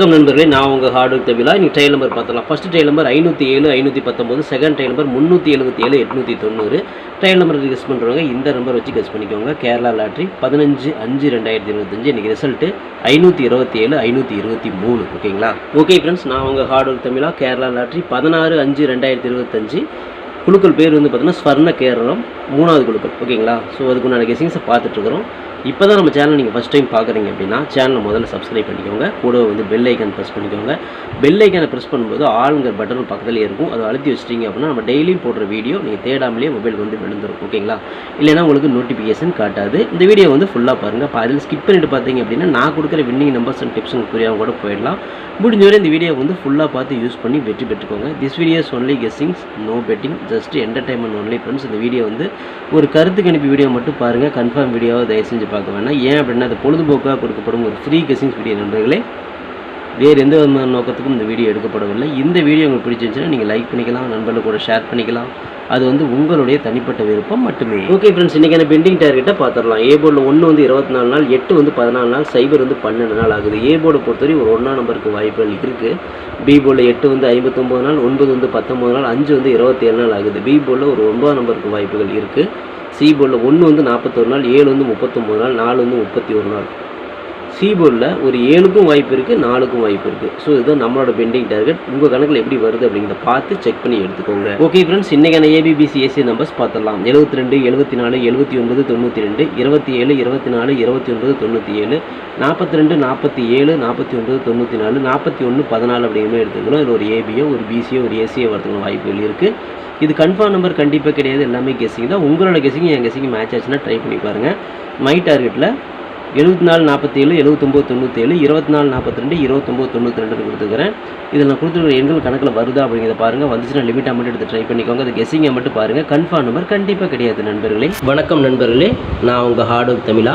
வணக்கம் நண்பர்களே நான் உங்கள் ஹார்டு தமிழா நீங்கள் ட்ரையல் நம்பர் பார்த்தலாம் ஃபர்ஸ்ட் ட்ரையல் நம்பர் ஐநூற்றி ஏழு ஐநூற்றி பத்தொம்போது. செகண்ட் ட்ரையல் நம்பர் முந்நூற்றி எழுபத்தி ஏழு எட்நூற்றி தொண்ணூறு. ட்ரையல் நம்பர் கெஸ் பண்ணுறவங்க இந்த நம்பர் வச்சு கெஸ் பண்ணிக்கோங்க. கேரளா லாட்ரி பதினஞ்சு அஞ்சு ரெண்டாயிரத்தி இருபத்தஞ்சு. இன்றைக்கி ரிசல்ட்டு ஐநூற்றி இருபத்தி ஏழு ஐநூற்றி இருபத்தி மூணு. ஓகேங்களா? ஓகே ஃப்ரெண்ட்ஸ் நான் உங்கள் ஹார்டு தமிழா கேரளா லாட்ரி பதினாறு அஞ்சு ரெண்டாயிரத்தி இருபத்தஞ்சு. குழுக்கள் பேர் வந்து பார்த்தீங்கன்னா ஸ்வர்ண கேரளம் மூணாவது குழுக்கள். ஓகேங்களா? ஸோ அதுக்குண்டான கெஸிங்ஸை பார்த்துட்ருக்குறோம் இப்போ தான் நம்ம சேனல் நீங்கள் ஃபஸ்ட் டைம் பார்க்குறீங்க அப்படின்னா சேனலை முதல்ல சப்ஸ்கிரைப் பண்ணிக்கோங்க. கூட வந்து பெல் ஐக்கன் ப்ரெஸ் பண்ணிக்கோங்க. பெல் ஐக்கனை ப்ரெஸ் பண்ணும்போது ஆளுங்கிற பட்டன் பக்கத்துலேயே இருக்கும். அதை அழுத்தி வச்சிட்டிங்க அப்படின்னா நம்ம டெய்லியும் போடுற வீடியோ நீங்கள் தேடாமலேயே மொபைலுக்கு வந்து விழுந்துரும். ஓகேங்களா இல்லைன்னா உங்களுக்கு நோட்டிஃபிகேஷன் காட்டாது. இந்த வீடியோ வந்து ஃபுல்லாக பாருங்கள் அதில் ஸ்கிப் பண்ணிட்டு பார்த்தீங்க அப்படின்னா நான் கொடுக்குற வின்னிங் நம்பர்ஸ் அண்ட் டிப்ஸ் புரியாமல் கூட போயிடலாம். முடிஞ்ச வரை இந்த வீடியோ வந்து ஃபுல்லாக பார்த்து யூஸ் பண்ணி வெற்றி பெற்றுக்கோங்க. This videos only guessings no betting just entertainment only friends இந்த வீடியோ வந்து ஒரு கருத்து கணிப்பு வீடியோ மட்டும் பாருங்கள் கன்ஃபார்ம் வீடியோவை தயவு செஞ்சு பார்க்க வேணாம். ஏன் அப்படின்னா அது பொழுதுபோக்காக கொடுக்கப்படும் ஒரு ஃப்ரீ கெஸிங்ஸ் வீடியோ நண்பர்களே வேறு எந்த விதமான நோக்கத்துக்கும் இந்த வீடியோ எடுக்கப்படவில்லை. இந்த வீடியோ உங்களுக்கு பிடிச்சிருந்துச்சுன்னா நீங்கள் லைக் பண்ணிக்கலாம் நண்பர்கள் கூட ஷேர் பண்ணிக்கலாம். அது வந்து உங்களுடைய தனிப்பட்ட விருப்பம் மட்டுமே. ஓகே ஃப்ரெண்ட்ஸ் இன்றைக்கான பெண்டிங் டார்கெட்டை பார்த்துடலாம். ஏ போர்டில் ஒன்று வந்து இருபத்தி நாலு நாள் எட்டு வந்து பதினாலு நாள் சைபர் வந்து பன்னெண்டு நாள் ஆகுது. ஏ போர்டை பொறுத்தவரை ஒரு ஒன்றா நம்பருக்கு வாய்ப்புகள் இருக்குது பி போர்டில் எட்டு வந்து ஐம்பத்தொம்போது நாள் ஒன்பது வந்து பத்தொம்போது நாள் அஞ்சு வந்து இருபத்தி ஏழு நாள் ஆகுது. பி போர்டில் ஒரு ஒன்பதாம் நம்பருக்கு வாய்ப்புகள் இருக்குது சி போர்டில் ஒன்று வந்து நாற்பத்தொரு நாள் ஏழு வந்து முப்பத்தொம்போது நாள் நாலு வந்து முப்பத்தி ஒரு நாள். சி போர்டில் ஒரு ஏழுக்கும் வாய்ப்பு இருக்குது நாலுக்கும் வாய்ப்பு இருக்குது ஸோ இதுதான் நம்மளோட பெண்டிங் டார்கெட் உங்கள் கணக்கில் எப்படி வருது அப்படிங்கிறத பார்த்து செக் பண்ணி எடுத்துக்கோங்க. ஓகே ஃப்ரெண்ட்ஸ் இன்றைக்கான ஏபிபிசி ஏசி நம்பர்ஸ் பார்த்துடலாம் எழுபத்தி ரெண்டு எழுபத்தி நாலு எழுபத்தி ஒன்பது தொண்ணூற்றி ரெண்டு இருபத்தி ஏழு இருபத்தி நாலு இருபத்தி ஒன்பது தொண்ணூற்றி ஏழு நாற்பத்தி ரெண்டு நாற்பத்தி ஏழு நாற்பத்தி ஒன்பது தொண்ணூற்றி நாலு நாற்பத்தி ஒன்று பதினாலு அப்படிங்கிற மாதிரி எடுத்துக்கணும். இதில் ஒரு ஏபியோ ஒரு பிசியோ ஒரு ஏசியோ வரதுக்கான வாய்ப்புகள் இருக்குது இது கன்ஃபார்ம் நம்பர் கண்டிப்பாக கிடையாது. எல்லாமே கெஸிங் தான். உங்களோட கெஸிங் என் கெஸிங் மேட்ச் ஆச்சுன்னா ட்ரை பண்ணி பாருங்கள் மை டார்கெட்டில் எழுபத்தி நாலு நாற்பத்தேழு எழுபத்தொம்போது தொண்ணூற்றேழு இருபத்தி நாலு நாற்பத்தி ரெண்டு இருபத்தொம்போது தொண்ணூற்றி ரெண்டு கொடுத்துக்கிறேன் இதில் நான் கொடுத்துருக்க எண்கள் கணக்கில் வருதா அப்படிங்கிறத பாருங்கள் வந்துச்சுன்னா லிமிட்டாக மட்டும் எடுத்து ட்ரை பண்ணிக்கோங்க. அது கெஸிங்கை மட்டும் பாருங்கள் கன்ஃபார்ம் நம்பர் கண்டிப்பாக கிடையாது நண்பர்களே. வணக்கம் நண்பர்களே. நான் உங்கள் ஹார்ட் ஒர்க் தமிழா.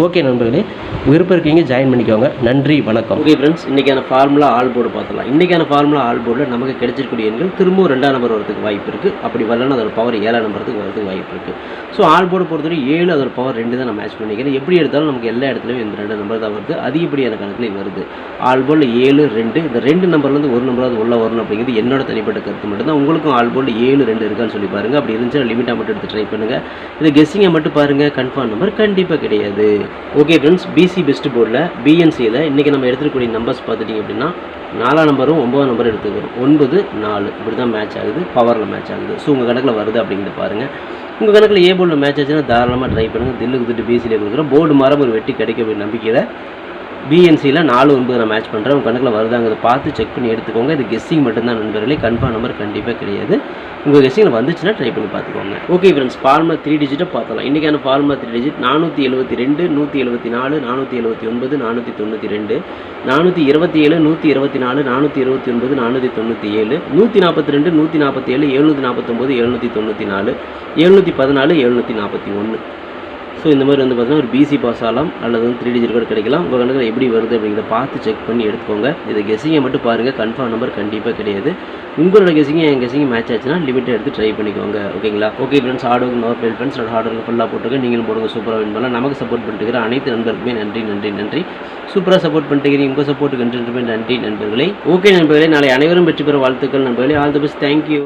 ஓகே நண்பர்களே விருப்பம் இருக்கீங்க ஜாயின் பண்ணிக்கோங்க. நன்றி வணக்கம். ஓகே ஃப்ரெண்ட்ஸ் இன்றைக்கான ஃபார்முலா ஆல் போர்டு பார்த்துலாம் இன்றைக்கான ஃபார்முலா ஆல் போர்டில் நமக்கு கிடைச்சிருக்கூடிய எண்கள் திரும்பவும் ரெண்டாம் நம்பர் வரதுக்கு வாய்ப்பு இருக்குது அப்படி வரலன்னா அதோட பவர் ஏழாம் நம்பருக்கு வரதுக்கு வாய்ப்பு இருக்குது ஸோ ஆல் போர்டு பொறுத்தவரை ஏழு அதோட பவர் ரெண்டு தான் நான் மேட்ச் பண்ணிக்கிறேன் எப்படி எடுத்தாலும் நமக்கு எல்லா இடத்துலையும் இந்த ரெண்டு நம்பர் தான் வருது. அதிகப்படியான கணக்குலேயும் வருது. ஆல் போர்டில் ஏழு ரெண்டு இந்த ரெண்டு நம்பர்லேருந்து ஒரு நம்பராவது உள்ள வரணும் அப்படிங்கிறது என்னோட தனிப்பட்ட கருத்து மட்டும்தான். உங்களுக்கும் ஆல் போர்டில் ஏழு ரெண்டு இருக்கான்னு சொல்லி பாருங்கள் அப்படி இருந்துச்சுன்னா லிமிட்டாக மட்டும் எடுத்து ட்ரை பண்ணுங்கள் இது கெஸ்ஸிங்கை மட்டும் பாருங்கள் கன்ஃபார்ம் நம்பர் கண்டிப்பாக கிடையாது. ஓகே ஃப்ரெண்ட்ஸ் பிசி பெஸ்ட் போர்டில் பிஎன்சியில் இன்றைக்கி நம்ம எடுத்துக்கூடிய நம்பர்ஸ் பார்த்துட்டிங்க அப்படின்னா நாலாம் நம்பரும் ஒம்பது நம்பரும் எடுத்துக்கிறோம் ஒன்பது நாலு இப்படி தான் மேட்ச் ஆகுது பவரில் மேட்ச் ஆகுது. ஸோ உங்கள் கணக்கில் வருது அப்படிங்கிறத பாருங்கள் உங்கள் கணக்கில் ஏ போர்டில் மேட்ச் ஆச்சுன்னா தாராளமாக ட்ரை பண்ணுங்கள் தில்லுக்கு திட்டு பிசியில் கொடுக்குறோம். போர்டு மரம் ஒரு வெட்டி கிடைக்க நம்பிக்கையில் பிஎன்சியில் நாலு ஒன்பது நான் மேட்ச் பண்ணுறேன் உங்கள் கணக்கில் வருதாங்கிறத பார்த்து செக் பண்ணி எடுத்துக்கோங்க. இது கெஸ்ஸிங் மட்டும்தான் நண்பர்களே. கன்ஃபார்ம் நம்பர் கண்டிப்பாக கிடையாது. உங்கள் கெஸ்ஸிங்கில் வந்துச்சுன்னா ட்ரை பண்ணி பார்த்துக்கோங்க. ஓகே ஃப்ரெண்ட்ஸ் ஃபார்மா த்ரீ டிஜிட்டை பார்த்தலாம் இன்றைக்கான ஃபார்மா த்ரீ டிஜிட் நானூற்றி எழுபத்தி ரெண்டு நூற்றி எழுபத்தி நாலு நானூற்றி எழுபத்தி ஒன்பது நானூற்றி தொண்ணூற்றி ரெண்டு நானூற்றி இருபத்தி ஏழு நூற்றி இருபத்தி நாலு நானூற்றி இருபத்தி ஒன்பது நானூற்றி தொண்ணூற்றி ஏழு நூற்றி நாற்பத்தி ரெண்டு நூற்றி நாற்பத்தி ஏழு எழுநூற்றி நாற்பத்தொம்போது எழுநூற்றி தொண்ணூற்றி நாலு எழுநூற்றி பதினாலு எழுநூற்றி நாற்பத்தி ஒன்று ஸோ இந்த மாதிரி வந்து பார்த்தீங்கன்னா ஒரு பிசி பாஸ் ஆகலாம் அல்லது வந்து த்ரீ டிஜிட் கூட கிடைக்கலாம். உங்கள் கணக்கில் எப்படி வருது அப்படிங்கிறத பார்த்து செக் பண்ணி எடுத்துக்கோங்க. இதை கெஸிங்கை மட்டும் பாருங்கள் கன்ஃபார்ம் நம்பர் கண்டிப்பாக கிடையாது. உங்களோட கெஸிங்கும் என் கெஸிங்கும் மேட்ச் ஆச்சுன்னா லிமிட்டை எடுத்து ட்ரை பண்ணிக்கோங்க. ஓகேங்களா okay friends hard work no played friends hard work ஃபுல்லாக போட்டுருங்க நீங்களும் போடுங்க சூப்பராக வின் பண்ணலாம். நமக்கு சப்போர்ட் பண்ணிட்டு இருக்கிற அனைத்து நண்பருக்குமே நன்றி நன்றி நன்றி. சூப்பராக சப்போர்ட் பண்ணிட்டு உங்கள் சப்போர்ட்டுக்கு நன்றி நன்றி நண்பர்களே. ஓகே நண்பர்களே நாளை அனைவரும் வெற்றி பெற வாழ்த்துக்கள் நண்பர்களே. All the best thank you